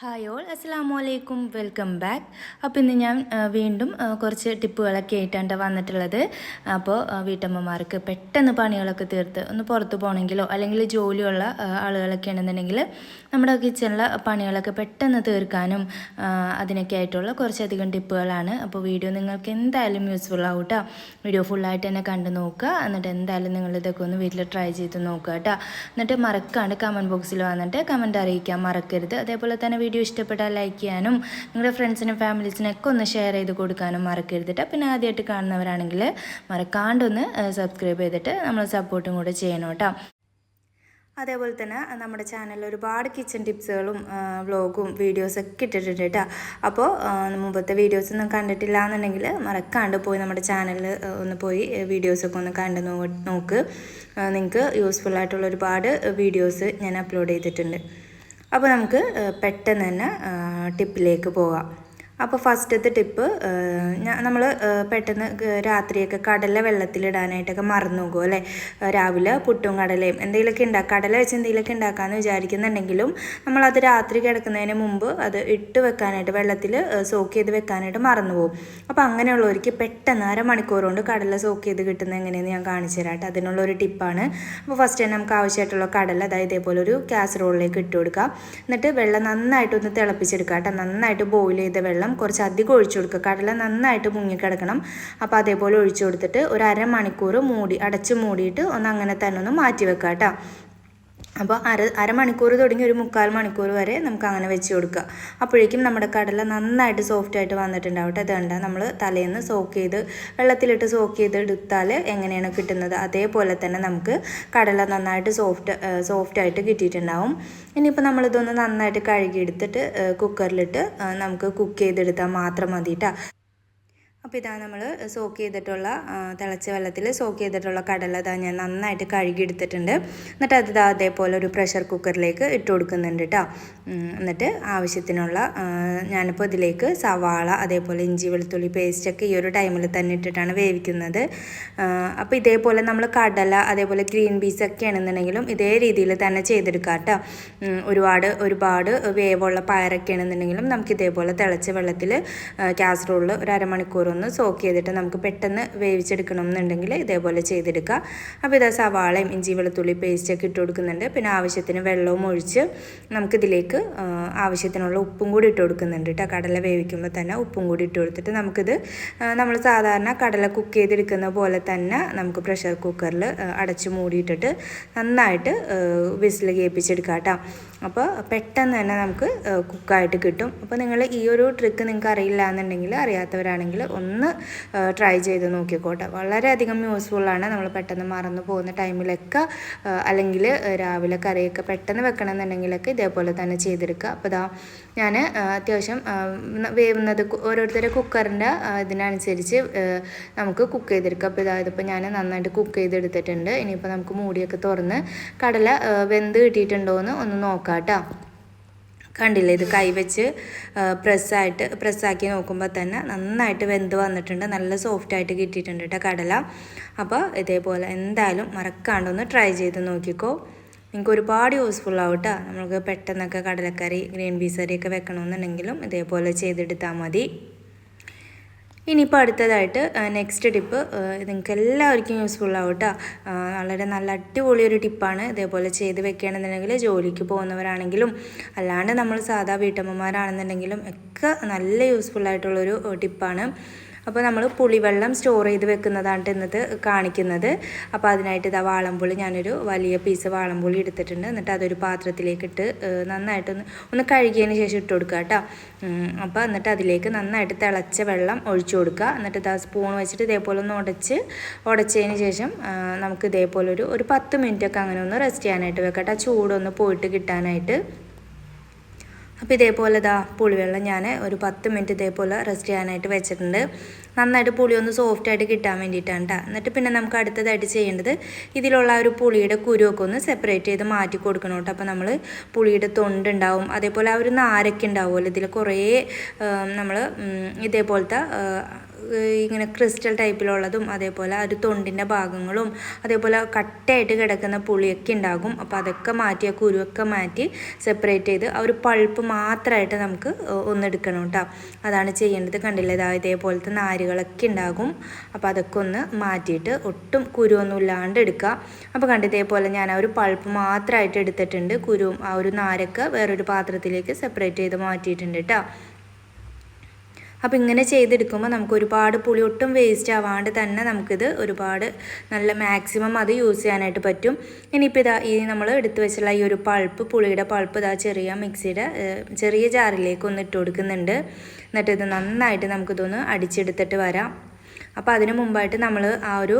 Hi all അസ്സാം വലൈക്കും welcome back അപ്പോൾ ഇന്ന് ഞാൻ വീണ്ടും കുറച്ച് ടിപ്പുകളൊക്കെ ആയിട്ടാണ് വന്നിട്ടുള്ളത്. അപ്പോൾ വീട്ടമ്മമാർക്ക് പെട്ടെന്ന് പണികളൊക്കെ തീർത്ത് ഒന്ന് പുറത്ത് പോകണമെങ്കിലോ അല്ലെങ്കിൽ ജോലിയുള്ള ആളുകളൊക്കെ ആണെന്നുണ്ടെങ്കിൽ നമ്മുടെ കിച്ചണിലെ പണികളൊക്കെ പെട്ടെന്ന് തീർക്കാനും അതിനൊക്കെ ആയിട്ടുള്ള കുറച്ചധികം ടിപ്പുകളാണ്. അപ്പോൾ വീഡിയോ നിങ്ങൾക്ക് എന്തായാലും യൂസ്ഫുൾ ആവും കേട്ടോ വീഡിയോ ഫുള്ളായിട്ട് തന്നെ കണ്ടു നോക്കുക. എന്നിട്ട് എന്തായാലും നിങ്ങൾ ഇതൊക്കെ ഒന്ന് വീട്ടിൽ ട്രൈ ചെയ്ത് നോക്കുക കേട്ടോ എന്നിട്ട് മറക്കാണ്ട് കമന്റ് ബോക്സിൽ വന്നിട്ട് കമന്റ് അറിയിക്കാൻ മറക്കരുത്. അതേപോലെ തന്നെ വീഡിയോ ഇഷ്ടപ്പെട്ടാൽ ലൈക്ക് ചെയ്യാനും നിങ്ങളുടെ ഫ്രണ്ട്സിനും ഫാമിലീസിനൊക്കെ ഒന്ന് ഷെയർ ചെയ്ത് കൊടുക്കാനും മറക്കരുതിട്ട് പിന്നെ ആദ്യമായിട്ട് കാണുന്നവരാണെങ്കിൽ മറക്കാണ്ടൊന്ന് സബ്സ്ക്രൈബ് ചെയ്തിട്ട് നമ്മൾ സപ്പോർട്ടും കൂടെ ചെയ്യണം കേട്ടോ അതേപോലെ തന്നെ നമ്മുടെ ചാനലിൽ ഒരുപാട് കിച്ചൺ ടിപ്സുകളും വ്ളോഗും വീഡിയോസൊക്കെ ഇട്ടിട്ടുണ്ട് കേട്ടോ അപ്പോൾ മുമ്പത്തെ വീഡിയോസ് ഒന്നും കണ്ടിട്ടില്ല എന്നുണ്ടെങ്കിൽ മറക്കാണ്ട് പോയി നമ്മുടെ ചാനലിൽ ഒന്ന് പോയി വീഡിയോസൊക്കെ ഒന്ന് കണ്ട് നോക്ക്. നിങ്ങൾക്ക് യൂസ്ഫുൾ ആയിട്ടുള്ള ഒരുപാട് വീഡിയോസ് ഞാൻ അപ്ലോഡ് ചെയ്തിട്ടുണ്ട്. അപ്പോൾ നമുക്ക് പെട്ടെന്ന് തന്നെ ടിപ്പിലേക്ക് പോകാം. അപ്പോൾ ഫസ്റ്റത്തെ ടിപ്പ് നമ്മൾ പെട്ടെന്ന് രാത്രിയൊക്കെ കടല വെള്ളത്തിലിടാനായിട്ടൊക്കെ മറന്നു പോകും അല്ലേ രാവിലെ പുട്ടും കടലയും എന്തെങ്കിലുമൊക്കെ ഉണ്ടാക്കുക കടല വെച്ച് എന്തെങ്കിലുമൊക്കെ ഉണ്ടാക്കാമെന്ന് വിചാരിക്കുന്നുണ്ടെങ്കിലും നമ്മളത് രാത്രി കിടക്കുന്നതിന് മുമ്പ് അത് ഇട്ട് വെക്കാനായിട്ട് വെള്ളത്തിൽ സോക്ക് ചെയ്ത് വെക്കാനായിട്ട് മറന്നു പോകും അപ്പോൾ അങ്ങനെയുള്ളവർക്ക് പെട്ടെന്ന് അരമണിക്കൂർ കൊണ്ട് കടല സോക്ക് ചെയ്ത് കിട്ടുന്നത് എങ്ങനെയെന്ന് ഞാൻ കാണിച്ചു തരാം കേട്ടോ. അതിനുള്ള ഒരു ടിപ്പാണ്. അപ്പോൾ ഫസ്റ്റ് തന്നെ നമുക്ക് ആവശ്യമായിട്ടുള്ള കടല അതായത് ഇതേപോലെ ഒരു കാസറോളിലേക്ക് ഇട്ട് കൊടുക്കുക എന്നിട്ട് വെള്ളം നന്നായിട്ടൊന്ന് തിളപ്പിച്ചെടുക്കുക കേട്ടോ. നന്നായിട്ട് ബോയിൽ ചെയ്ത വെള്ളം കുറച്ച് അധികം ഒഴിച്ചു കൊടുക്കുക. കടല നന്നായിട്ട് മുങ്ങിക്കിടക്കണം. അപ്പോൾ അതേപോലെ ഒഴിച്ചു കൊടുത്തിട്ട് ഒരു അരമണിക്കൂർ മൂടി അടച്ച് മൂടിയിട്ട് ഒന്ന് അങ്ങനെ തന്നെ ഒന്ന് മാറ്റി വെക്കുക കേട്ടോ അപ്പോൾ അര അരമണിക്കൂർ തുടങ്ങി ഒരു മുക്കാൽ മണിക്കൂർ വരെ നമുക്ക് അങ്ങനെ വെച്ച് കൊടുക്കുക. അപ്പോഴേക്കും നമ്മുടെ കടല നന്നായിട്ട് സോഫ്റ്റ് ആയിട്ട് വന്നിട്ടുണ്ടാവും കേട്ടോ ഇത് നമ്മൾ തലേന്ന് സോക്ക് ചെയ്ത് വെള്ളത്തിലിട്ട് സോക്ക് ചെയ്ത് എടുത്താൽ എങ്ങനെയാണ് കിട്ടുന്നത്? അതേപോലെ തന്നെ നമുക്ക് കടല നന്നായിട്ട് സോഫ്റ്റ് സോഫ്റ്റ് ആയിട്ട് കിട്ടിയിട്ടുണ്ടാവും. ഇനിയിപ്പോൾ നമ്മളിതൊന്ന് നന്നായിട്ട് കഴുകിയെടുത്തിട്ട് കുക്കറിലിട്ട് നമുക്ക് കുക്ക് ചെയ്തെടുത്താൽ മാത്രം മതി അപ്പോൾ ഇതാ നമ്മൾ സോക്ക് ചെയ്തിട്ടുള്ള തിളച്ച വെള്ളത്തിൽ സോക്ക് ചെയ്തിട്ടുള്ള കടല ഇതാ ഞാൻ നന്നായിട്ട് കഴുകി എടുത്തിട്ടുണ്ട്. എന്നിട്ട് അത് അതേപോലെ ഒരു പ്രഷർ കുക്കറിലേക്ക് ഇട്ട് കൊടുക്കുന്നുണ്ട് കേട്ടോ. എന്നിട്ട് ആവശ്യത്തിനുള്ള ഞാനിപ്പോൾ ഇതിലേക്ക് സവാള അതേപോലെ ഇഞ്ചി വെളുത്തുള്ളി പേസ്റ്റൊക്കെ ഈ ഒരു ടൈമിൽ തന്നെ ഇട്ടിട്ടാണ് വേവിക്കുന്നത്. അപ്പോൾ ഇതേപോലെ നമ്മൾ കടല അതേപോലെ ഗ്രീൻ പീസ് ഒക്കെ ആണെന്നുണ്ടെങ്കിലും ഇതേ രീതിയിൽ തന്നെ ചെയ്തെടുക്കാം കേട്ടോ. ഒരുപാട് ഒരുപാട് വേവുള്ള പയറൊക്കെ ആണെന്നുണ്ടെങ്കിലും നമുക്ക് ഇതേപോലെ തിളച്ച വെള്ളത്തിൽ കാസറോളിൽ ഒരു അരമണിക്കൂർ ഒന്ന് സോക്ക് ചെയ്തിട്ട് നമുക്ക് പെട്ടെന്ന് വേവിച്ചെടുക്കണം എന്നുണ്ടെങ്കിൽ ഇതേപോലെ ചെയ്തെടുക്കുക. അപ്പോൾ ഇതാ സവാളയും ഇഞ്ചി വെളുത്തുള്ളി പേസ്റ്റൊക്കെ ഇട്ട് കൊടുക്കുന്നുണ്ട്. പിന്നെ ആവശ്യത്തിന് വെള്ളവും ഒഴിച്ച് നമുക്കിതിലേക്ക് ആവശ്യത്തിനുള്ള ഉപ്പും കൂടി ഇട്ട് കൊടുക്കുന്നുണ്ട് കേട്ടോ. കടല വേവിക്കുമ്പോൾ തന്നെ ഉപ്പും കൂടി ഇട്ട് കൊടുത്തിട്ട് നമുക്കിത് നമ്മൾ സാധാരണ കടല കുക്ക് ചെയ്തെടുക്കുന്ന പോലെ തന്നെ നമുക്ക് പ്രഷർ കുക്കറിൽ അടച്ച് മൂടിയിട്ടിട്ട് നന്നായിട്ട് വിസിൽ കേൾപ്പിച്ചെടുക്കാം കേട്ടോ. അപ്പോൾ പെട്ടെന്ന് തന്നെ നമുക്ക് കുക്കായിട്ട് കിട്ടും. അപ്പോൾ നിങ്ങൾ ഈ ഒരു ട്രിക്ക് നിങ്ങൾക്ക് അറിയില്ല എന്നുണ്ടെങ്കിൽ അറിയാത്തവരാണെങ്കിൽ ഒന്ന് ട്രൈ ചെയ്ത് നോക്കിക്കോട്ടെ. വളരെയധികം യൂസ്ഫുള്ളാണ് നമ്മൾ പെട്ടെന്ന് മറന്നു പോകുന്ന ടൈമിലൊക്കെ അല്ലെങ്കിൽ രാവിലെ കറിയൊക്കെ പെട്ടെന്ന് വെക്കണം എന്നുണ്ടെങ്കിലൊക്കെ ഇതേപോലെ തന്നെ ചെയ്തെടുക്കുക. അപ്പോൾ ഇതാ ഞാൻ അത്യാവശ്യം വേവുന്നത് ഓരോരുത്തരുടെ കുക്കറിന്റെ ഇതിനനുസരിച്ച് നമുക്ക് കുക്ക് ചെയ്തെടുക്കാം. അപ്പോൾ ഇതാ ഇപ്പോൾ ഞാൻ നന്നായിട്ട് കുക്ക് ചെയ്തെടുത്തിട്ടുണ്ട്. ഇനിയിപ്പോൾ നമുക്ക് മൂടിയൊക്കെ തുറന്ന് കടല വെന്ത് കിട്ടിയിട്ടുണ്ടോ എന്ന് ഒന്ന് നോക്കാം കേട്ടോ കണ്ടില്ലേ? ഇത് കൈവച്ച് പ്രസ്സായിട്ട് പ്രസ്സാക്കി നോക്കുമ്പോൾ തന്നെ നന്നായിട്ട് വെന്ത് വന്നിട്ടുണ്ട്. നല്ല സോഫ്റ്റായിട്ട് കിട്ടിയിട്ടുണ്ട് കേട്ടോ കടല. അപ്പോൾ ഇതേപോലെ എന്തായാലും മറക്കാണ്ടൊന്ന് ട്രൈ ചെയ്ത് നോക്കിക്കോ. നിങ്ങൾക്ക് ഒരുപാട് യൂസ്ഫുൾ ആവും കേട്ടോ നമുക്ക് പെട്ടെന്നൊക്കെ കടലക്കറി ഗ്രീൻ പീസ് കറിയൊക്കെ വെക്കണമെന്നുണ്ടെങ്കിലും ഇതേപോലെ ചെയ്തെടുത്താൽ മതി. ഇനിയിപ്പോൾ അടുത്തതായിട്ട് നെക്സ്റ്റ് ടിപ്പ് നിങ്ങൾക്ക് എല്ലാവർക്കും യൂസ്ഫുൾ ആവും കേട്ടോ വളരെ നല്ല അടിപൊളി ഒരു ടിപ്പാണ് ഇതേപോലെ ചെയ്ത് വെക്കുകയാണെന്നുണ്ടെങ്കിൽ ജോലിക്ക് പോകുന്നവരാണെങ്കിലും അല്ലാണ്ട് നമ്മൾ സാധാ വീട്ടമ്മമാരാണെന്നുണ്ടെങ്കിലും ഒക്കെ നല്ല യൂസ്ഫുൾ ആയിട്ടുള്ളൊരു ടിപ്പാണ് അപ്പോൾ നമ്മൾ പുളിവെള്ളം സ്റ്റോർ ചെയ്ത് വെക്കുന്നതാണ് ഇന്നത്തെ കാണിക്കുന്നത്. അപ്പോൾ അതിനായിട്ട് ഇതാ വാളംപുളി ഞാനൊരു വലിയ പീസ് വാളംപുളി എടുത്തിട്ടുണ്ട്. എന്നിട്ട് അതൊരു പാത്രത്തിലേക്ക് ഇട്ട് നന്നായിട്ടൊന്ന് ഒന്ന് കഴുകിയതിന് ശേഷം ഇട്ട് കൊടുക്കുക കേട്ടോ. അപ്പോൾ എന്നിട്ട് അതിലേക്ക് നന്നായിട്ട് തിളച്ച വെള്ളം ഒഴിച്ചു കൊടുക്കുക. എന്നിട്ട് ഇതാ സ്പൂൺ വെച്ചിട്ട് ഇതേപോലെ ഒന്ന് ഉടച്ച് ഉടച്ചതിന് ശേഷം നമുക്ക് ഇതേപോലെ ഒരു ഒരു പത്ത് മിനിറ്റൊക്കെ അങ്ങനെ ഒന്ന് റെസ്റ്റ് ചെയ്യാനായിട്ട് വെക്കട്ടെ ആ ചൂടൊന്ന് പോയിട്ട് കിട്ടാനായിട്ട്. അപ്പോൾ ഇതേപോലെ ഇതാ പുളിവെള്ളം ഞാൻ ഒരു പത്ത് മിനിറ്റ് ഇതേപോലെ റെസ്റ്റ് ചെയ്യാനായിട്ട് വെച്ചിട്ടുണ്ട്. നന്നായിട്ട് പുളി ഒന്ന് സോഫ്റ്റ് ആയിട്ട് കിട്ടാൻ വേണ്ടിയിട്ടാണ് കേട്ടോ എന്നിട്ട് പിന്നെ നമുക്ക് അടുത്തതായിട്ട് ചെയ്യേണ്ടത് ഇതിലുള്ള ഒരു പുളിയുടെ കുരുവൊക്കെ ഒന്ന് സെപ്പറേറ്റ് ചെയ്ത് മാറ്റി കൊടുക്കണം കേട്ടോ അപ്പോൾ നമ്മൾ പുളിയുടെ തൊണ്ടുണ്ടാവും അതേപോലെ ആ ഒരു നാരൊക്കെ ഉണ്ടാവുമല്ലോ ഇതിൽ കുറേ നമ്മൾ ഇതേപോലത്തെ ഇങ്ങനെ ക്രിസ്റ്റൽ ടൈപ്പിലുള്ളതും അതേപോലെ ഒരു തൊണ്ടിന്റെ ഭാഗങ്ങളും അതേപോലെ കട്ടയായിട്ട് കിടക്കുന്ന പുളിയൊക്കെ ഉണ്ടാകും. അപ്പോൾ അതൊക്കെ മാറ്റി ആ കുരുവൊക്കെ മാറ്റി സെപ്പറേറ്റ് ചെയ്ത് ആ ഒരു പൾപ്പ് മാത്രമായിട്ട് നമുക്ക് ഒന്നെടുക്കണം കേട്ടോ അതാണ് ചെയ്യേണ്ടത്. കണ്ടില്ലേ? ഇതാ ഇതേപോലത്തെ നാരുകളൊക്കെ ഉണ്ടാകും. അപ്പോൾ അതൊക്കെ ഒന്ന് മാറ്റിയിട്ട് ഒട്ടും കുരുവൊന്നും ഇല്ലാണ്ട് എടുക്കുക. അപ്പോൾ കണ്ട് ഇതേപോലെ ഞാൻ ആ ഒരു പൾപ്പ് മാത്രമായിട്ട് എടുത്തിട്ടുണ്ട്. കുരുവും ആ ഒരു നാരൊക്കെ വേറൊരു പാത്രത്തിലേക്ക് സെപ്പറേറ്റ് ചെയ്ത് മാറ്റിയിട്ടുണ്ട് കേട്ടോ അപ്പോൾ ഇങ്ങനെ ചെയ്തെടുക്കുമ്പോൾ നമുക്ക് ഒരുപാട് പുളി ഒട്ടും വേസ്റ്റ് ആവാണ്ട് തന്നെ നമുക്കിത് ഒരുപാട് നല്ല മാക്സിമം അത് യൂസ് ചെയ്യാനായിട്ട് പറ്റും. ഇനിയിപ്പോൾ ഇതാ ഈ നമ്മൾ എടുത്തു വെച്ചുള്ള ഈ ഒരു പൾപ്പ് പുളിയുടെ പൾപ്പ് ഇതാ ചെറിയ മിക്സിയുടെ ചെറിയ ജാറിലേക്ക് ഒന്ന് ഇട്ട് കൊടുക്കുന്നുണ്ട്. എന്നിട്ട് ഇത് നന്നായിട്ട് നമുക്കിതൊന്ന് അടിച്ചെടുത്തിട്ട് വരാം. അപ്പോൾ അതിന് മുമ്പായിട്ട് നമ്മൾ ആ ഒരു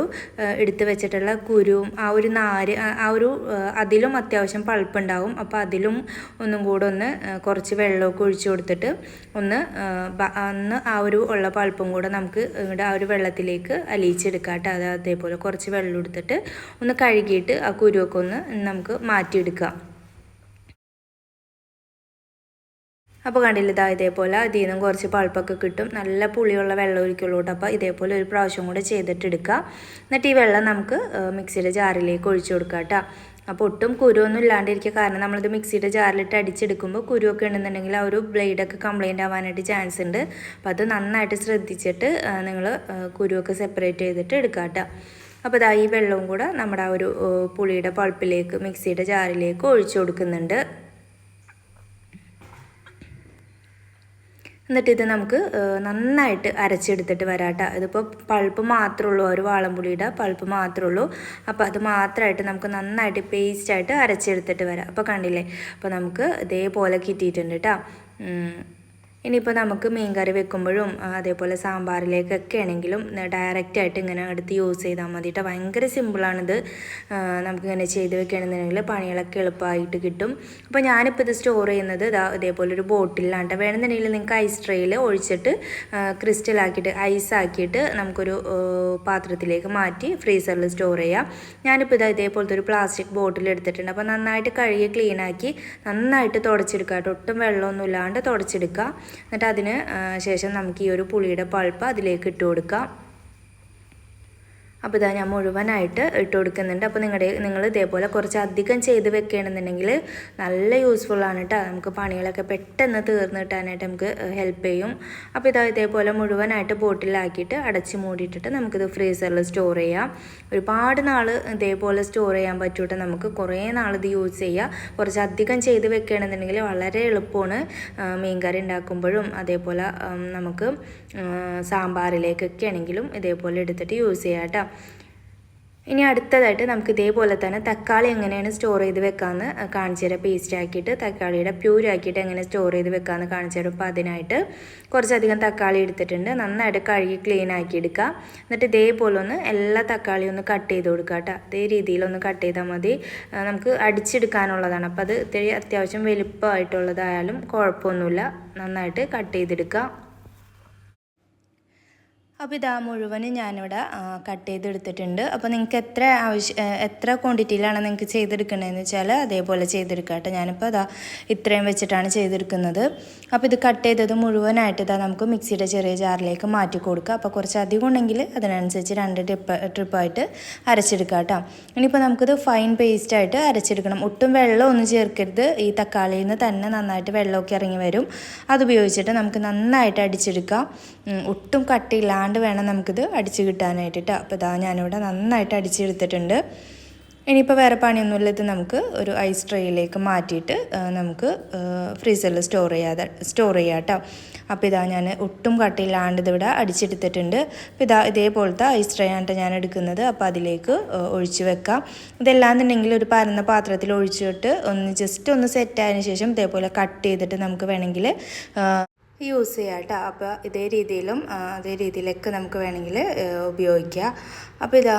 എടുത്തു വെച്ചിട്ടുള്ള കുരുവും ആ ഒരു നാര് ആ- ഒരു അതിലും അത്യാവശ്യം പൾപ്പുണ്ടാവും അപ്പോൾ അതിലും ഒന്നും കൂടെ ഒന്ന് കുറച്ച് വെള്ളമൊക്കെ ഒഴിച്ചു കൊടുത്തിട്ട് ഒന്ന് അന്ന് ആ ഒരു ഉള്ള പൾപ്പും കൂടെ നമുക്ക് ഇവിടെ ആ ഒരു വെള്ളത്തിലേക്ക് അലിയിച്ചെടുക്കാം കേട്ടോ അത് അതേപോലെ കുറച്ച് വെള്ളം എടുത്തിട്ട് ഒന്ന് കഴുകിയിട്ട് ആ കുരുവൊക്കെ ഒന്ന് നമുക്ക് മാറ്റിയെടുക്കാം. അപ്പോൾ കണ്ടില്ല ഇതാ ഇതേപോലെ ഇതിൽ നിന്നും കുറച്ച് പൾപ്പൊക്കെ കിട്ടും. നല്ല പുളിയുള്ള വെള്ളം ഒഴിക്കുള്ളൂ കേട്ടോ. അപ്പോൾ ഇതേപോലെ ഒരു പ്രാവശ്യം കൂടെ ചെയ്തിട്ടെടുക്കുക എന്നിട്ട് ഈ വെള്ളം നമുക്ക് മിക്സിയുടെ ജാറിലേക്ക് ഒഴിച്ചു കൊടുക്കുക കേട്ടോ. അപ്പോൾ ഒട്ടും കുരുവൊന്നും ഇല്ലാണ്ടിരിക്കുക. കാരണം നമ്മളിത് മിക്സിയുടെ ജാറിലിട്ട് അടിച്ചെടുക്കുമ്പോൾ കുരുവൊക്കെ ഉണ്ടെന്നുണ്ടെങ്കിൽ ആ ഒരു ബ്ലേഡൊക്കെ കംപ്ലൈന്റ് ആവാനായിട്ട് ചാൻസ് ഉണ്ട്. അപ്പോൾ അത് നന്നായിട്ട് ശ്രദ്ധിച്ചിട്ട് നിങ്ങൾ കുരുവൊക്കെ സെപ്പറേറ്റ് ചെയ്തിട്ട് എടുക്കുക കേട്ടോ. അപ്പോൾ ഇതാ ഈ വെള്ളവും കൂടെ നമ്മുടെ ആ ഒരു പുളിയുടെ പൾപ്പിലേക്ക് മിക്സിയുടെ ജാറിലേക്ക് ഒഴിച്ചു കൊടുക്കുന്നുണ്ട്. എന്നിട്ട് ഇത് നമുക്ക് നന്നായിട്ട് അരച്ചെടുത്തിട്ട് വരാട്ട. ഇതിപ്പോൾ പൾപ്പ് മാത്രമേ ഉള്ളൂ ഒരു വാളംപുളിയുടെ പൾപ്പ് മാത്രമേ ഉള്ളൂ അപ്പോൾ അത് മാത്രമായിട്ട് നമുക്ക് നന്നായിട്ട് പേസ്റ്റായിട്ട് അരച്ചെടുത്തിട്ട് വരാം. അപ്പോൾ കണ്ടില്ലേ? അപ്പോൾ നമുക്ക് ഇതേപോലെ കിട്ടിയിട്ടുണ്ട് കേട്ടോ ഇനിയിപ്പോൾ നമുക്ക് മീൻ കറി വെക്കുമ്പോഴും അതേപോലെ സാമ്പാറിലേക്കൊക്കെ ആണെങ്കിലും ഡയറക്റ്റ് ആയിട്ട് ഇങ്ങനെ എടുത്ത് യൂസ് ചെയ്താൽ മതി കേട്ടോ ഭയങ്കര സിമ്പിളാണിത് നമുക്കിങ്ങനെ ചെയ്ത് വെക്കുകയാണെന്നുണ്ടെങ്കിൽ പണികളൊക്കെ എളുപ്പമായിട്ട് കിട്ടും. അപ്പോൾ ഞാനിപ്പോൾ ഇത് സ്റ്റോർ ചെയ്യുന്നത് ഇതാ ഇതേപോലെ ഒരു ബോട്ടിലാണ് കേട്ടോ വേണമെന്നുണ്ടെങ്കിൽ നിങ്ങൾക്ക് ഐസ് ട്രേയിൽ ഒഴിച്ചിട്ട് ക്രിസ്റ്റലാക്കിയിട്ട് ഐസ് ആക്കിയിട്ട് നമുക്കൊരു പാത്രത്തിലേക്ക് മാറ്റി ഫ്രീസറിൽ സ്റ്റോർ ചെയ്യാം. ഞാനിപ്പോൾ ഇതാ ഇതേപോലത്തെ ഒരു പ്ലാസ്റ്റിക് ബോട്ടിൽ എടുത്തിട്ടുണ്ട്. അപ്പോൾ നന്നായിട്ട് കഴുകി ക്ലീനാക്കി നന്നായിട്ട് തുടച്ചെടുക്കുക കേട്ടോ. ഒട്ടും വെള്ളമൊന്നും ഇല്ലാണ്ട് തുടച്ചെടുക്കുക. എന്നിട്ട് അതിന് ശേഷം നമുക്ക് ഈ ഒരു പുളിയുടെ പൾപ്പ് അതിലേക്ക് ഇട്ട് കൊടുക്കാം. അപ്പോൾ ഇതാ ഞാൻ മുഴുവനായിട്ട് ഇട്ട് കൊടുക്കുന്നുണ്ട്. അപ്പോൾ നിങ്ങളുടെ നിങ്ങൾ ഇതേപോലെ കുറച്ച് അധികം ചെയ്ത് വെക്കുകയാണെന്നുണ്ടെങ്കിൽ നല്ല യൂസ്ഫുൾ ആണ് കേട്ടോ. നമുക്ക് പണികളൊക്കെ പെട്ടെന്ന് തീർന്ന് കിട്ടാനായിട്ട് നമുക്ക് ഹെൽപ്പ് ചെയ്യും. അപ്പോൾ ഇതാ ഇതേപോലെ മുഴുവനായിട്ട് ബോട്ടിലാക്കിയിട്ട് അടച്ച് മൂടിയിട്ടിട്ട് നമുക്കിത് ഫ്രീസറിൽ സ്റ്റോർ ചെയ്യാം. ഒരുപാട് നാൾ ഇതേപോലെ സ്റ്റോർ ചെയ്യാൻ പറ്റൂട്ടെ. നമുക്ക് കുറേ നാൾ ഇത് യൂസ് ചെയ്യാം. കുറച്ച് അധികം ചെയ്ത് വെക്കുകയാണെന്നുണ്ടെങ്കിൽ വളരെ എളുപ്പമാണ് മീൻകറി കറി ഉണ്ടാക്കുമ്പോഴും. അതേപോലെ നമുക്ക് സാമ്പാറിലേക്കൊക്കെ ആണെങ്കിലും ഇതേപോലെ എടുത്തിട്ട് യൂസ് ചെയ്യാം കേട്ടോ. ഇനി അടുത്തതായിട്ട് നമുക്ക് ഇതേപോലെ തന്നെ തക്കാളി എങ്ങനെയാണ് സ്റ്റോർ ചെയ്ത് വെക്കാമെന്ന് കാണിച്ചു തരാം. പേസ്റ്റ് ആക്കിയിട്ട് തക്കാളിയുടെ പ്യൂരാക്കിയിട്ട് എങ്ങനെ സ്റ്റോർ ചെയ്ത് വെക്കാമെന്ന് കാണിച്ചു തരും. അപ്പോൾ അതിനായിട്ട് കുറച്ചധികം തക്കാളി എടുത്തിട്ടുണ്ട്. നന്നായിട്ട് കഴുകി ക്ലീൻ ആക്കി എടുക്കുക. എന്നിട്ട് ഇതേപോലെ ഒന്ന് എല്ലാ തക്കാളിയും ഒന്ന് കട്ട് ചെയ്ത് കൊടുക്കുക കേട്ടോ. അതേ രീതിയിലൊന്ന് കട്ട് ചെയ്താൽ മതി. നമുക്ക് അടിച്ചെടുക്കാനുള്ളതാണ്. അപ്പോൾ അത് ഇത്തിരി അത്യാവശ്യം വലുപ്പമായിട്ടുള്ളതായാലും കുഴപ്പമൊന്നുമില്ല. നന്നായിട്ട് കട്ട് ചെയ്തെടുക്കുക. അപ്പോൾ ഇതാ മുഴുവനും ഞാനിവിടെ കട്ട് ചെയ്തെടുത്തിട്ടുണ്ട്. അപ്പോൾ നിങ്ങൾക്ക് എത്ര ആവശ്യം എത്ര ക്വാണ്ടിറ്റിയിലാണ് നിങ്ങൾക്ക് ചെയ്തെടുക്കണതെന്ന് വെച്ചാൽ അതേപോലെ ചെയ്തെടുക്കുക കേട്ടോ. ഞാനിപ്പോൾ അതാ ഇത്രയും വെച്ചിട്ടാണ് ചെയ്തെടുക്കുന്നത്. അപ്പോൾ ഇത് കട്ട് ചെയ്തത് മുഴുവനായിട്ട് ഇതാ നമുക്ക് മിക്സിയുടെ ചെറിയ ജാറിലേക്ക് മാറ്റി കൊടുക്കുക അപ്പോൾ കുറച്ച് അധികം ഉണ്ടെങ്കിൽ അതിനനുസരിച്ച് രണ്ട് ട്രിപ്പ് ട്രിപ്പായിട്ട് അരച്ചെടുക്കുക കേട്ടോ. ഇനിയിപ്പോൾ നമുക്കിത് ഫൈൻ പേസ്റ്റായിട്ട് അരച്ചെടുക്കണം. ഒട്ടും വെള്ളം ഒന്നും ചേർക്കരുത്. ഈ തക്കാളിയിൽ നിന്ന് തന്നെ നന്നായിട്ട് വെള്ളമൊക്കെ ഇറങ്ങി വരും. അതുപയോഗിച്ചിട്ട് നമുക്ക് നന്നായിട്ട് അടിച്ചെടുക്കാം. ഒട്ടും കട്ടിയില്ലാണ്ട് വേണം നമുക്കിത് അടിച്ച് കിട്ടാനായിട്ട് കേട്ടോ അപ്പോൾ ഇതാ ഞാനിവിടെ നന്നായിട്ട് അടിച്ചെടുത്തിട്ടുണ്ട്. ഇനിയിപ്പോൾ വേറെ പണിയൊന്നുമില്ല. ഇത് നമുക്ക് ഒരു ഐസ് ട്രേയിലേക്ക് മാറ്റിയിട്ട് നമുക്ക് ഫ്രീസറിൽ സ്റ്റോർ ചെയ്യാതെ സ്റ്റോർ ചെയ്യാം കേട്ടോ അപ്പോൾ ഇതാ ഞാൻ ഒട്ടും കട്ടിയില്ലാണ്ട് ഇതിവിടെ അടിച്ചെടുത്തിട്ടുണ്ട്. അപ്പോൾ ഇതാ ഇതേപോലത്തെ ഐസ് ട്രേ ആണ് ഞാൻ എടുക്കുന്നത്. അപ്പോൾ അതിലേക്ക് ഒഴിച്ചു വെക്കാം. ഇതെല്ലാന്നുണ്ടെങ്കിൽ ഒരു പരന്ന പാത്രത്തിൽ ഒഴിച്ചിട്ട് ഒന്ന് ജസ്റ്റ് ഒന്ന് സെറ്റ് ആയതിനു ശേഷം ഇതേപോലെ കട്ട് ചെയ്തിട്ട് നമുക്ക് വേണമെങ്കിൽ യൂസ് ചെയ്യാം കേട്ടോ അപ്പോൾ ഇതേ രീതിയിലും അതേ രീതിയിലൊക്കെ നമുക്ക് വേണമെങ്കിൽ ഉപയോഗിക്കാം. അപ്പോൾ ഇതാ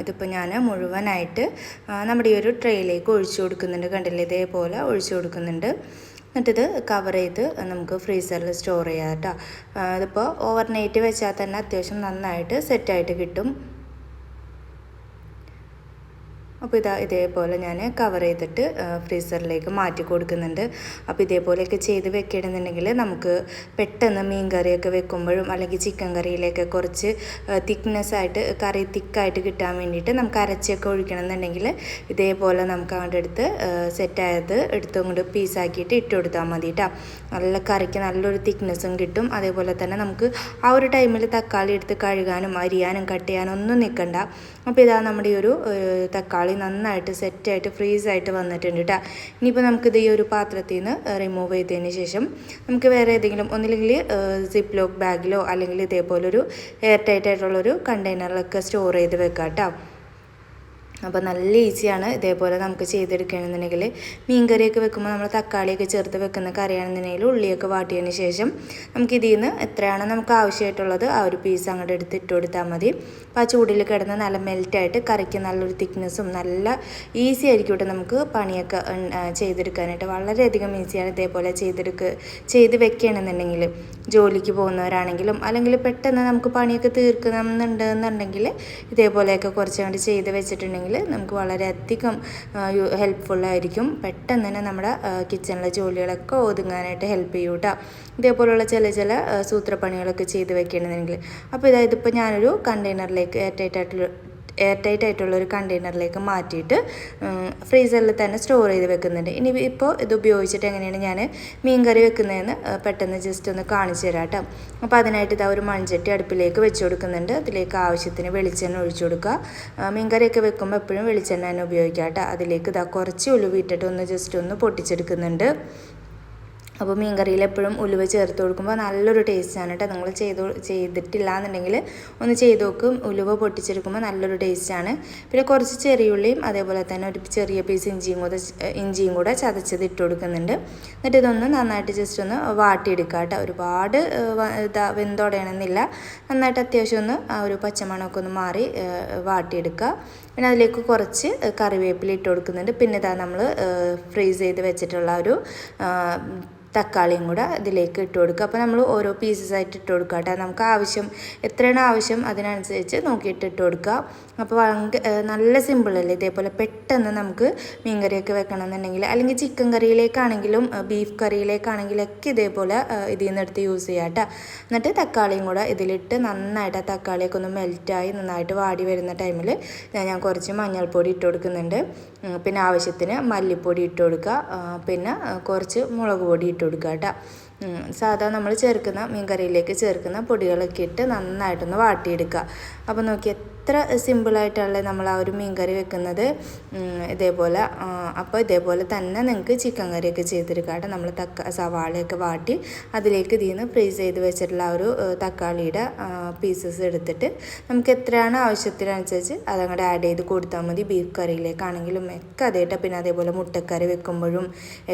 ഇതിപ്പോൾ ഞാൻ മുഴുവനായിട്ട് നമ്മുടെ ഈ ഒരു ട്രേയിലേക്ക് ഒഴിച്ചു കൊടുക്കുന്നുണ്ട്. കണ്ടില്ലേ? ഇതേപോലെ ഒഴിച്ചു കൊടുക്കുന്നുണ്ട്. എന്നിട്ടിത് കവർ ചെയ്ത് നമുക്ക് ഫ്രീസറിൽ സ്റ്റോർ ചെയ്യാം കേട്ടോ. ഇതിപ്പോൾ ഓവർ നൈറ്റ് വെച്ചാൽ തന്നെ അത്യാവശ്യം നന്നായിട്ട് സെറ്റായിട്ട് കിട്ടും. അപ്പോൾ ഇതാ ഇതേപോലെ ഞാൻ കവർ ചെയ്തിട്ട് ഫ്രീസറിലേക്ക് മാറ്റി കൊടുക്കുന്നുണ്ട്. അപ്പോൾ ഇതേപോലെയൊക്കെ ചെയ്ത് വെക്കണമെന്നുണ്ടെങ്കിൽ നമുക്ക് പെട്ടെന്ന് മീൻ കറിയൊക്കെ വെക്കുമ്പോഴും അല്ലെങ്കിൽ ചിക്കൻ കറിയിലേക്ക് കുറച്ച് തിക്നെസ് ആയിട്ട് കറി തിക്കായിട്ട് കിട്ടാൻ വേണ്ടിയിട്ട് നമുക്ക് അരച്ചൊക്കെ ഒഴിക്കണമെന്നുണ്ടെങ്കിൽ ഇതേപോലെ നമുക്ക് അങ്ങോട്ട് എടുത്ത് സെറ്റായത് എടുത്ത് അങ്ങോട്ട് പീസാക്കിയിട്ട് ഇട്ട് കൊടുത്താൽ മതി കേട്ടോ. നല്ല കറിക്ക് നല്ലൊരു തിക്നെസ്സും കിട്ടും. അതേപോലെ തന്നെ നമുക്ക് ആ ഒരു ടൈമിൽ തക്കാളി എടുത്ത് കഴുകാനും അരിയാനും കട്ട് ചെയ്യാനും ഒന്നും നിൽക്കണ്ട. അപ്പോൾ ഇതാ നമ്മുടെ ഈ ഒരു ഏഹ്, തക്കാളി നന്നായിട്ട് സെറ്റായിട്ട് ഫ്രീസായിട്ട് വന്നിട്ടുണ്ട് കേട്ടോ ഇനിയിപ്പോൾ നമുക്കിത് ഈ ഒരു പാത്രത്തിൽ നിന്ന് റിമൂവ് ചെയ്തതിന് ശേഷം നമുക്ക് വേറെ ഏതെങ്കിലും ഒന്നില്ലെങ്കിൽ സിപ്പ് ലോക്ക് ബാഗിലോ അല്ലെങ്കിൽ ഇതേപോലൊരു എയർ ടൈറ്റ് ആയിട്ടുള്ളൊരു കണ്ടെയ്നറിലൊക്കെ സ്റ്റോർ ചെയ്ത് വെക്കാം കേട്ടോ അപ്പോൾ നല്ല ഈസിയാണ് ഇതേപോലെ നമുക്ക് ചെയ്തെടുക്കുകയാണെന്നുണ്ടെങ്കിൽ മീൻ കറിയൊക്കെ വെക്കുമ്പോൾ നമ്മൾ തക്കാളിയൊക്കെ ചേർത്ത് വെക്കുന്ന കറിയാണെന്നുണ്ടെങ്കിൽ ഉള്ളിയൊക്കെ വാട്ടിയതിന് ശേഷം നമുക്ക് ഇതിൽ നിന്ന് എത്രയാണ് നമുക്ക് ആവശ്യമായിട്ടുള്ളത് ആ ഒരു പീസ് അങ്ങോട്ട് എടുത്ത് ഇട്ട് കൊടുത്താൽ മതി. അപ്പോൾ ആ ചൂടിൽ കിടന്ന് നല്ല മെൽറ്റായിട്ട് കറിക്ക് നല്ലൊരു തിക്നെസ്സും നല്ല ഈസി ആയിരിക്കും കേട്ടോ നമുക്ക് പണിയൊക്കെ ചെയ്തെടുക്കാനായിട്ട്. വളരെയധികം ഈസിയാണ് ഇതേപോലെ ചെയ്തെടുക്കുക ചെയ്ത് വെക്കുകയാണെന്നുണ്ടെങ്കിൽ ജോലിക്ക് പോകുന്നവരാണെങ്കിലും അല്ലെങ്കിൽ പെട്ടെന്ന് നമുക്ക് പണിയൊക്കെ തീർക്കണം എന്നുണ്ടെന്നുണ്ടെങ്കിൽ ഇതേപോലെയൊക്കെ കുറച്ച് കണ്ട് ചെയ്ത് വെച്ചിട്ടുണ്ടെങ്കിൽ നമുക്ക് വളരെയധികം ഹെൽപ്ഫുള്ളായിരിക്കും പെട്ടെന്ന് തന്നെ നമ്മുടെ കിച്ചണിലെ ജോലികളൊക്കെ ഒതുങ്ങാനായിട്ട് ഹെൽപ്പ് ചെയ്യും കേട്ടോ ഇതേപോലുള്ള ചില ചില സൂത്രപ്പണികളൊക്കെ ചെയ്ത് വെക്കണമെന്നുണ്ടെങ്കിൽ അപ്പോൾ ഇതായത് ഇപ്പോൾ ഞാനൊരു കണ്ടെയ്നറിലേക്ക് ആയിട്ടുള്ള എയർ ടൈറ്റ് ആയിട്ടുള്ള ഒരു കണ്ടെയ്നറിലേക്ക് മാറ്റിയിട്ട് ഫ്രീസറിൽ തന്നെ സ്റ്റോർ ചെയ്ത് വെക്കുന്നുണ്ട്. ഇനി ഇപ്പോൾ ഇത് ഉപയോഗിച്ചിട്ട് എങ്ങനെയാണ് ഞാൻ മീൻ കറി വെക്കുന്നതെന്ന് പെട്ടെന്ന് ജസ്റ്റ് ഒന്ന് കാണിച്ചു തരാം കേട്ടോ അപ്പോൾ അതിനായിട്ട് ഇതാ ഒരു മൺചട്ടി അടുപ്പിലേക്ക് വെച്ച് കൊടുക്കുന്നുണ്ട്. അതിലേക്ക് ആവശ്യത്തിന് വെളിച്ചെണ്ണ ഒഴിച്ചു കൊടുക്കുക. മീൻ കറിയൊക്കെ വെക്കുമ്പോൾ എപ്പോഴും വെളിച്ചെണ്ണ തന്നെ ഉപയോഗിക്കാം കേട്ടോ. അതിലേക്ക് ഇതാ കുറച്ച് ഉലുവ വിട്ടിട്ട് ഒന്ന് ജസ്റ്റ് ഒന്ന് പൊട്ടിച്ചെടുക്കുന്നുണ്ട്. അപ്പോൾ മീൻ കറിയിൽ എപ്പോഴും ഉലുവ ചേർത്ത് കൊടുക്കുമ്പോൾ നല്ലൊരു ടേസ്റ്റാണ് കേട്ടോ നിങ്ങൾ ചെയ്ത് ചെയ്തിട്ടില്ല എന്നുണ്ടെങ്കിൽ ഒന്ന് ചെയ്ത് നോക്കും. ഉലുവ പൊട്ടിച്ചെടുക്കുമ്പോൾ നല്ലൊരു ടേസ്റ്റാണ് പിന്നെ കുറച്ച് ചെറിയുള്ളിയും അതേപോലെ തന്നെ ഒരു ചെറിയ പീസ് ഇഞ്ചിയും കൂടെ ഇഞ്ചിയും കൂടെ ചതച്ചത് ഇട്ട് കൊടുക്കുന്നുണ്ട്. എന്നിട്ട് ഇതൊന്ന് നന്നായിട്ട് ജസ്റ്റ് ഒന്ന് വാട്ടിയെടുക്കുക കേട്ടോ ഒരുപാട് ഇതാ വെന്തോടയണമെന്നില്ല നന്നായിട്ട് അത്യാവശ്യം ഒന്ന് ആ ഒരു പച്ചമണമൊക്കെ ഒന്ന് മാറി വാട്ടിയെടുക്കുക പിന്നെ അതിലേക്ക് കുറച്ച് കറിവേപ്പില ഇട്ട് കൊടുക്കുന്നുണ്ട്. പിന്നെ ഇതാ നമ്മൾ ഫ്രീസ് ചെയ്ത് വെച്ചിട്ടുള്ള ഒരു തക്കാളിയും കൂടെ ഇതിലേക്ക് ഇട്ട് കൊടുക്കുക. അപ്പോൾ നമ്മൾ ഓരോ പീസസ് ആയിട്ട് ഇട്ട് കൊടുക്കുക കേട്ടോ. നമുക്ക് ആവശ്യം എത്രയാണ് ആവശ്യം അതിനനുസരിച്ച് നോക്കിയിട്ട് ഇട്ട് കൊടുക്കുക. അപ്പോൾ നല്ല സിമ്പിളല്ലേ ഇതേപോലെ പെട്ടെന്ന് നമുക്ക് മീൻ കറിയൊക്കെ വെക്കണമെന്നുണ്ടെങ്കിൽ അല്ലെങ്കിൽ ചിക്കൻ കറിയിലേക്കാണെങ്കിലും ബീഫ് കറിയിലേക്കാണെങ്കിലൊക്കെ ഇതേപോലെ ഇതിൽ നിന്ന് എടുത്ത് യൂസ് ചെയ്യാം കേട്ടോ. എന്നിട്ട് തക്കാളിയും കൂടെ ഇതിലിട്ട് നന്നായിട്ട് ആ തക്കാളിയൊക്കെ ഒന്ന് മെൽറ്റായി നന്നായിട്ട് വാടി വരുന്ന ടൈമിൽ ഞാൻ കുറച്ച് മഞ്ഞൾപ്പൊടി ഇട്ട് കൊടുക്കുന്നുണ്ട്. പിന്നെ ആവശ്യത്തിന് മല്ലിപ്പൊടി ഇട്ട് കൊടുക്കുക. പിന്നെ കുറച്ച് മുളക് പൊടി ഇട്ട് കൊടുക്കുക കേട്ടോ. സാധാ നമ്മൾ ചേർക്കുന്ന മീൻ കറിയിലേക്ക് ചേർക്കുന്ന പൊടികളൊക്കെ ഇട്ട് നന്നായിട്ടൊന്ന് വാട്ടിയെടുക്കുക. അപ്പോൾ നോക്കി എത്ര സിമ്പിളായിട്ടല്ലേ നമ്മൾ ആ ഒരു മീൻ കറി വെക്കുന്നത്. ഇതേപോലെ അപ്പോൾ ഇതേപോലെ തന്നെ നിങ്ങൾക്ക് ചിക്കൻ കറിയൊക്കെ ചെയ്തെടുക്കാം കേട്ടോ നമ്മൾ തക്ക സവാളയൊക്കെ വാട്ടി അതിലേക്ക് ഇതിൽ നിന്ന് ഫ്രീസ് ചെയ്ത് വെച്ചിട്ടുള്ള ആ ഒരു തക്കാളിയുടെ പീസസ് എടുത്തിട്ട് നമുക്ക് എത്രയാണ് ആവശ്യത്തിനനുസരിച്ച് അതങ്ങോട്ട് ആഡ് ചെയ്ത് കൊടുത്താൽ മതി. ബീഫ് കറിയിലേക്കാണെങ്കിലും ഒക്കെ അതേട്ട പിന്നെ അതേപോലെ മുട്ടക്കറി വെക്കുമ്പോഴും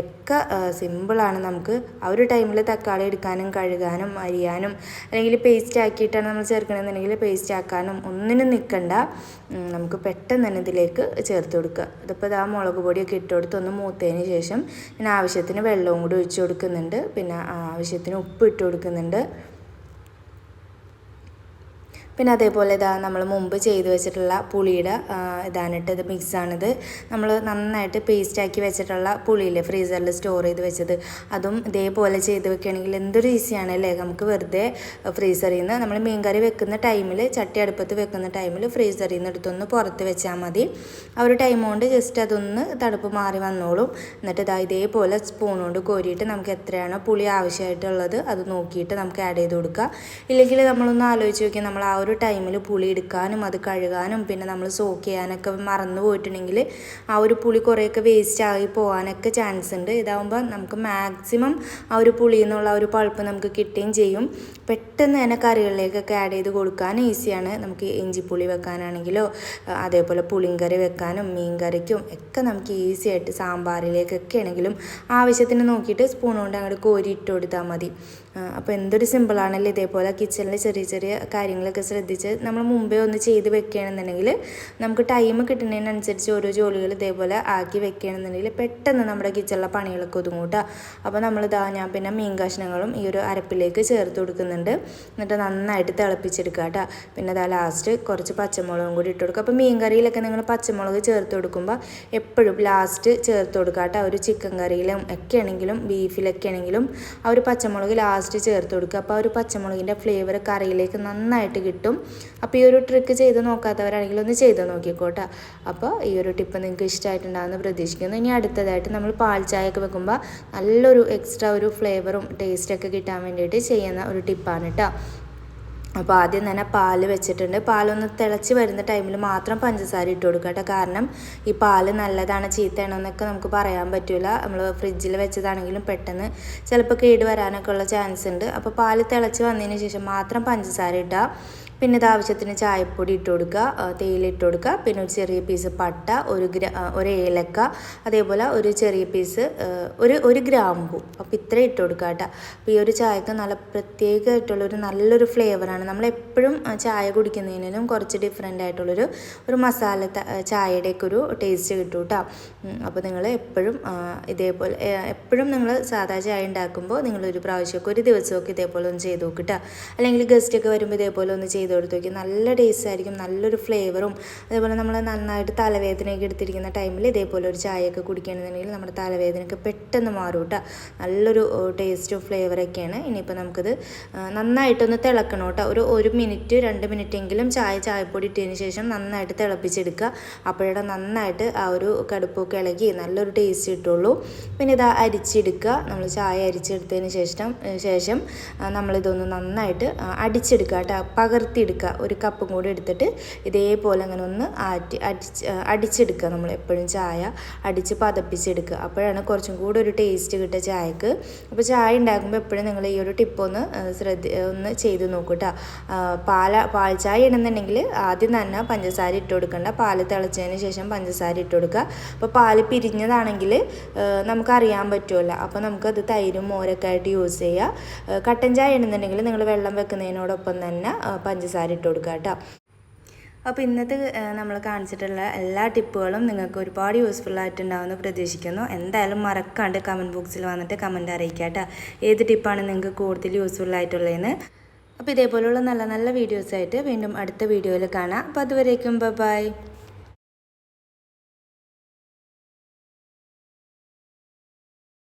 ഒക്കെ സിമ്പിളാണ് നമുക്ക് ആ ഒരു ടൈമിൽ തക്കാളി എടുക്കാനും കഴുകാനും അരിയാനും അല്ലെങ്കിൽ പേസ്റ്റ് ആക്കിയിട്ടാണ് നമ്മൾ ചേർക്കണമെന്നുണ്ടെങ്കിൽ പേസ്റ്റ് ആക്കാനും ഒന്നിനും നിൽക്കണ്ട. നമുക്ക് പെട്ടെന്ന് തന്നെ ഇതിലേക്ക് ചേർത്ത് കൊടുക്കുക. ഇതിപ്പോൾ ആ മുളക് പൊടിയൊക്കെ ഇട്ട് കൊടുത്ത് ഒന്ന് മൂത്തതിന് ശേഷം പിന്നെ ആവശ്യത്തിന് വെള്ളവും കൂടി ഒഴിച്ച് കൊടുക്കുന്നുണ്ട്. പിന്നെ ആവശ്യത്തിന് ഉപ്പ് ഇട്ട് കൊടുക്കുന്നുണ്ട്. പിന്നെ അതേപോലെ ഇതാ നമ്മൾ മുമ്പ് ചെയ്ത് വെച്ചിട്ടുള്ള പുളിയുടെ ഇതാണിട്ട് ഇത് മിക്സാണിത്. നമ്മൾ നന്നായിട്ട് പേസ്റ്റാക്കി വെച്ചിട്ടുള്ള പുളിയില്ലേ ഫ്രീസറിൽ സ്റ്റോർ ചെയ്ത് വെച്ചത്. അതും ഇതേപോലെ ചെയ്ത് വെക്കുകയാണെങ്കിൽ എന്തൊരു ഈസിയാണ് അല്ലേ? നമുക്ക് വെറുതെ ഫ്രീസറിൽ നിന്ന് നമ്മൾ മീൻകറി വെക്കുന്ന ടൈമിൽ ചട്ടി അടുപ്പത്ത് വെക്കുന്ന ടൈമിൽ ഫ്രീസറിൽ നിന്ന് എടുത്തൊന്ന് പുറത്ത് വെച്ചാൽ മതി. ആ ഒരു ടൈം കൊണ്ട് ജസ്റ്റ് അതൊന്ന് തണുപ്പ് മാറി വന്നോളും. എന്നിട്ട് ഇതാ ഇതേപോലെ സ്പൂൺ കൊണ്ട് കോരിയിട്ട് നമുക്ക് എത്രയാണോ പുളി ആവശ്യമായിട്ടുള്ളത് അത് നോക്കിയിട്ട് നമുക്ക് ആഡ് ചെയ്ത് കൊടുക്കുക ഇല്ലെങ്കിൽ നമ്മളൊന്ന് ആലോചിച്ച് നോക്കിയാൽ നമ്മൾ ആ ഒരു ടൈമിൽ പുളി എടുക്കാനും അത് കഴുകാനും പിന്നെ നമ്മൾ സോക്ക് ചെയ്യാനൊക്കെ മറന്നു പോയിട്ടുണ്ടെങ്കിൽ ആ ഒരു പുളി കുറേയൊക്കെ വേസ്റ്റ് ആയി പോകാനൊക്കെ ചാൻസ് ഉണ്ട്. ഇതാകുമ്പോൾ നമുക്ക് മാക്സിമം ആ ഒരു പുളി എന്നുള്ള ഒരു പൾപ്പ് നമുക്ക് കിട്ടുകയും ചെയ്യും. പെട്ടെന്ന് തന്നെ കറികളിലേക്കൊക്കെ ആഡ് ചെയ്ത് കൊടുക്കാൻ ഈസിയാണ് നമുക്ക് ഇഞ്ചിപ്പുളി വെക്കാനാണെങ്കിലോ അതേപോലെ പുളിങ്കറി വെക്കാനും മീൻ കറിക്കും ഒക്കെ നമുക്ക് ഈസി ആയിട്ട് സാമ്പാറിലേക്കൊക്കെ ആണെങ്കിലും ആവശ്യത്തിന് നോക്കിയിട്ട് സ്പൂൺ കൊണ്ട് അങ്ങോട്ട് കോരി ഇട്ട് കൊടുത്താൽ മതി. അപ്പോൾ എന്തൊരു സിമ്പിളാണല്ലോ ഇതേപോലെ കിച്ചണിൽ ചെറിയ ചെറിയ കാര്യങ്ങളൊക്കെ ശ്രദ്ധ ശ്രദ്ധിച്ച് നമ്മൾ മുമ്പേ ഒന്ന് ചെയ്ത് വെക്കുകയാണെന്നുണ്ടെങ്കിൽ നമുക്ക് ടൈം കിട്ടുന്നതിനനുസരിച്ച് ഓരോ ജോലികൾ ഇതേപോലെ ആക്കി വെക്കുകയാണെന്നുണ്ടെങ്കിൽ പെട്ടെന്ന് നമ്മുടെ കിച്ചണിലെ പണികളൊക്കെ ഒതുങ്ങൂട്ടാ. അപ്പോൾ അപ്പോൾ നമ്മളിതാ ഞാൻ പിന്നെ മീൻ കഷ്ണങ്ങളും ഈ ഒരു അരപ്പിലേക്ക് ചേർത്ത് കൊടുക്കുന്നുണ്ട്. എന്നിട്ട് നന്നായിട്ട് തിളപ്പിച്ചെടുക്കുക കേട്ടോ പിന്നെ അതാ ലാസ്റ്റ് കുറച്ച് പച്ചമുളകും കൂടി ഇട്ട് കൊടുക്കുക. അപ്പോൾ മീൻ കറിയിലൊക്കെ നിങ്ങൾ പച്ചമുളക് ചേർത്ത് കൊടുക്കുമ്പോൾ എപ്പോഴും ലാസ്റ്റ് ചേർത്ത് കൊടുക്കുക കേട്ടോ ഒരു ചിക്കൻ കറിയിലും ഒക്കെ ആണെങ്കിലും ബീഫിലൊക്കെ ആണെങ്കിലും ആ ഒരു പച്ചമുളക് ലാസ്റ്റ് ചേർത്ത് കൊടുക്കുക. അപ്പോൾ ആ ഒരു പച്ചമുളകിന്റെ ഫ്ലേവർ കറിയിലേക്ക് നന്നായിട്ട് കിട്ടും. അപ്പോൾ ഈ ഒരു ട്രിക്ക് ചെയ്ത് നോക്കാത്തവരാണെങ്കിൽ ഒന്ന് ചെയ്ത് നോക്കിക്കോട്ടെ. അപ്പോൾ ഈ ഒരു ടിപ്പ് നിങ്ങൾക്ക് ഇഷ്ടമായിട്ടുണ്ടാകുമെന്ന് പ്രതീക്ഷിക്കുന്നു. ഇനി അടുത്തതായിട്ട് നമ്മൾ പാൽ ചായയൊക്കെ വെക്കുമ്പോൾ നല്ലൊരു എക്സ്ട്രാ ഒരു ഫ്ലേവറും ടേസ്റ്റൊക്കെ കിട്ടാൻ വേണ്ടിയിട്ട് ചെയ്യുന്ന ഒരു ടിപ്പാണ് കേട്ടോ അപ്പോൾ ആദ്യം തന്നെ പാൽ വെച്ചിട്ടുണ്ട്. പാലൊന്ന് തിളച്ച് വരുന്ന ടൈമിൽ മാത്രം പഞ്ചസാര ഇട്ട് കൊടുക്കുക കേട്ടോ. കാരണം ഈ പാൽ നല്ലതാണ് ചീത്തയാണോ എന്നൊക്കെ നമുക്ക് പറയാൻ പറ്റില്ല നമ്മൾ ഫ്രിഡ്ജിൽ വെച്ചതാണെങ്കിലും പെട്ടെന്ന് ചിലപ്പോൾ കേട് വരാനൊക്കെ ഉള്ള ചാൻസ് ഉണ്ട്. അപ്പോൾ പാൽ തിളച്ച് വന്നതിന് ശേഷം മാത്രം പഞ്ചസാര ഇടുക. പിന്നെ ഇത് ആവശ്യത്തിന് ചായപ്പൊടി ഇട്ട് കൊടുക്കുക തേയിലിട്ട് കൊടുക്കുക പിന്നെ ഒരു ചെറിയ പീസ് പട്ട ഒരു ഗ്ര ഒരു ഏലക്ക അതേപോലെ ഒരു ചെറിയ പീസ് ഒരു ഒരു ഗ്രാമ്പു. അപ്പോൾ ഇത്രയും ഇട്ട് കൊടുക്കുക കേട്ടോ. അപ്പോൾ ഈ ഒരു ചായക്ക് നല്ല പ്രത്യേകമായിട്ടുള്ളൊരു നല്ലൊരു ഫ്ലേവറാണ് നമ്മളെപ്പോഴും ചായ കുടിക്കുന്നതിനും കുറച്ച് ഡിഫറെന്റ് ആയിട്ടുള്ളൊരു ഒരു മസാല ചായയുടെയൊക്കെ ഒരു ടേസ്റ്റ് കിട്ടും കേട്ടോ. അപ്പോൾ നിങ്ങൾ എപ്പോഴും ഇതേപോലെ എപ്പോഴും നിങ്ങൾ സാധാ ചായ ഉണ്ടാക്കുമ്പോൾ നിങ്ങളൊരു പ്രാവശ്യമൊക്കെ ഒരു ദിവസമൊക്കെ ഇതേപോലെ ഒന്ന് ചെയ്ത് നോക്കിട്ടോ അല്ലെങ്കിൽ ഗസ്റ്റൊക്കെ വരുമ്പോൾ ഇതേപോലെ ഒന്ന് ചെയ്ത് കൊടുത്ത് നോക്കി. നല്ല ടേസ്റ്റ് ആയിരിക്കും നല്ലൊരു ഫ്ലേവറും അതേപോലെ നമ്മൾ നന്നായിട്ട് തലവേദനയൊക്കെ എടുത്തിരിക്കുന്ന ടൈമിൽ ഇതേപോലെ ഒരു ചായയൊക്കെ കുടിക്കുകയാണെന്നുണ്ടെങ്കിൽ നമ്മുടെ തലവേദനയൊക്കെ പെട്ടെന്ന് മാറും കേട്ടോ നല്ലൊരു ടേസ്റ്റും ഫ്ലേവറൊക്കെയാണ് ഇനിയിപ്പോൾ നമുക്കിത് നന്നായിട്ടൊന്ന് തിളക്കണം കേട്ടോ ഒരു ഒരു മിനിറ്റ് രണ്ട് മിനിറ്റ് എങ്കിലും ചായ ചായപ്പൊടി ഇട്ടതിന് ശേഷം നന്നായിട്ട് തിളപ്പിച്ചെടുക്കുക. അപ്പോഴേ നന്നായിട്ട് ആ ഒരു കടുപ്പൊക്കെ ഇളകി നല്ലൊരു ടേസ്റ്റ് കിട്ടുള്ളൂ. പിന്നെ ഇത് അരിച്ചെടുക്കുക. നമ്മൾ ചായ അരിച്ചെടുത്തതിന് ശേഷം ശേഷം നമ്മളിതൊന്ന് നന്നായിട്ട് അടിച്ചെടുക്കുക കേട്ടോ പകർത്തിയെടുക്കുക ഒരു കപ്പും കൂടി എടുത്തിട്ട് ഇതേപോലെ അങ്ങനെ ഒന്ന് ആറ്റി അടിച്ച് അടിച്ചെടുക്കുക നമ്മൾ എപ്പോഴും ചായ. അടിച്ച് പതപ്പിച്ചെടുക്കുക. അപ്പോഴാണ് കുറച്ചും കൂടി ഒരു ടേസ്റ്റ് കിട്ടുക ചായക്ക്. അപ്പോൾ ചായ ഉണ്ടാക്കുമ്പോൾ എപ്പോഴും നിങ്ങൾ ഈ ഒരു ടിപ്പ് ഒന്ന് ശ്രദ്ധ ഒന്ന് ചെയ്ത് നോക്കൂ കേട്ടോ പാല പാൽ ചായ ഇടുന്നുണ്ടെങ്കിൽ ആദ്യം തന്നെ പഞ്ചസാര ഇട്ട് കൊടുക്കണ്ട. പാൽ തിളച്ചതിന് ശേഷം പഞ്ചസാര ഇട്ട് കൊടുക്കുക. അപ്പോൾ പാൽ പിരിഞ്ഞതാണെങ്കിൽ നമുക്കറിയാൻ പറ്റുമല്ലോ. അപ്പോൾ നമുക്കത് തൈരും മോരൊക്കെ ആയിട്ട് യൂസ് ചെയ്യുക. കട്ടൻ ചായ ഇടുന്നുണ്ടെങ്കിൽ നിങ്ങൾ വെള്ളം വെക്കുന്നതിനോടൊപ്പം തന്നെ ആ, പഞ്ചസാര ഇട്ട് കൊടുക്കുക കേട്ടോ അപ്പോൾ ഇന്നത്തെ നമ്മൾ കാണിച്ചിട്ടുള്ള എല്ലാ ടിപ്പുകളും നിങ്ങൾക്ക് ഒരുപാട് യൂസ്ഫുൾ ആയിട്ടുണ്ടാവുമെന്ന് പ്രതീക്ഷിക്കുന്നു. എന്തായാലും മറക്കാണ്ട് കമന്റ് ബോക്സിൽ വന്നിട്ട് കമന്റ് അറിയിക്കുക കേട്ടോ ഏത് ടിപ്പാണ് നിങ്ങൾക്ക് കൂടുതൽ യൂസ്ഫുൾ ആയിട്ടുള്ളതെന്ന് അപ്പോൾ ഇതേപോലെയുള്ള നല്ല നല്ല വീഡിയോസായിട്ട് വീണ്ടും അടുത്ത വീഡിയോയിൽ കാണാം. അപ്പോൾ അതുവരേക്കും ബൈ.